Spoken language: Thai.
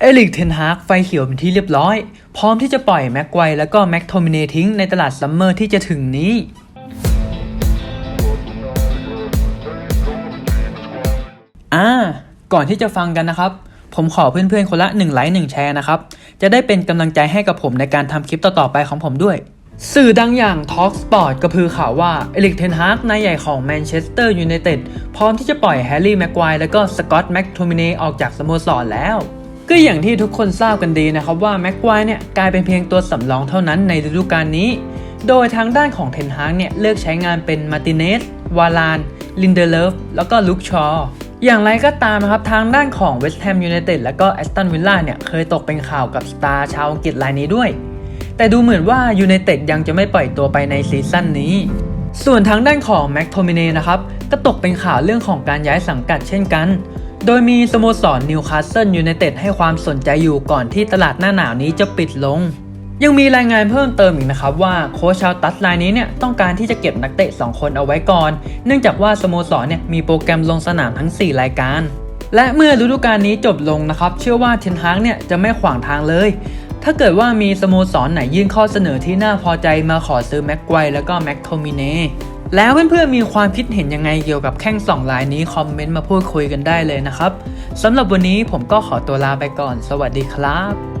เอลิกเทนฮากไฟเขียวเป็นที่เรียบร้อย พร้อมที่จะปล่อยแม็กไกวแล้วก็แม็กโทมิเนทิ้งในตลาดซัมเมอร์ที่จะถึงนี้ อ่า ก่อนที่จะฟังกันนะครับ ผมขอเพื่อนๆคนละ1ไลค์1แชร์นะครับ จะได้เป็นกำลังใจให้กับผมในการทำคลิปต่อๆไปของผมด้วย สื่อดังอย่าง Talk Sport กระพือข่าวว่าเอลิกเทนฮากนายใหญ่ของแมนเชสเตอร์ยูไนเต็ดพร้อมที่จะปล่อยแฮร์รี่แม็กไกวและก็สกอตต์แม็กโทมิเนออกจากสโมสรแล้ว ก็อย่างที่ทุกคนทราบกันดีนะครับว่าแม็กไกวเนี่ยกลายเป็นเพียงตัวสำรองเท่านั้นในฤดูกาลนี้ โดยทางด้านของเทนฮากเนี่ยเลือกใช้งานเป็นมาร์ติเนส วาลาน ลินเดเลฟ แล้วก็ลุคชอร์อย่างไรก็ตามนะครับทางด้านของเวสต์แฮมยูไนเต็ดและก็แอสตันวิลล่าเนี่ยเคยตกเป็นข่าวกับสตาร์ชาวอังกฤษรายนี้ด้วย แต่ดูเหมือนว่ายูไนเต็ดยังจะไม่ปล่อยตัวไปในซีซั่นนี้ ส่วนทางด้านของแม็กโทมิเนนะครับก็ตกเป็นข่าวเรื่องของการย้ายสังกัดเช่นกัน โดยมีสโมสรนิวคาสเซิลยูไนเต็ดให้ความสนใจอยู่ก่อนที่ตลาดหน้าหนาวนี้จะปิดลง ยังมีรายงานเพิ่มเติมอีกนะครับว่าโค้ชชาวตัสรายนี้เนี่ยต้องการที่จะเก็บนักเตะ 2 คนเอาไว้ก่อน เนื่องจากว่าสโมสรเนี่ยมีโปรแกรมลงสนามทั้ง 4 รายการ และเมื่อฤดูกาลนี้จบลงนะครับ เชื่อว่าเทนฮากเนี่ยจะไม่ขวางทางเลยถ้าเกิดว่ามีสโมสรไหนยื่นข้อเสนอที่น่าพอใจมาขอซื้อแม็กไกวแล้วก็แม็กโทมิเน แล้วเพื่อนๆมีความคิดเห็นยังไงเกี่ยวกับแข้งสองลายนี้คอมเมนต์มาพูดคุยกันได้เลยนะครับสำหรับวันนี้ผมก็ขอตัวลาไปก่อน สวัสดีครับ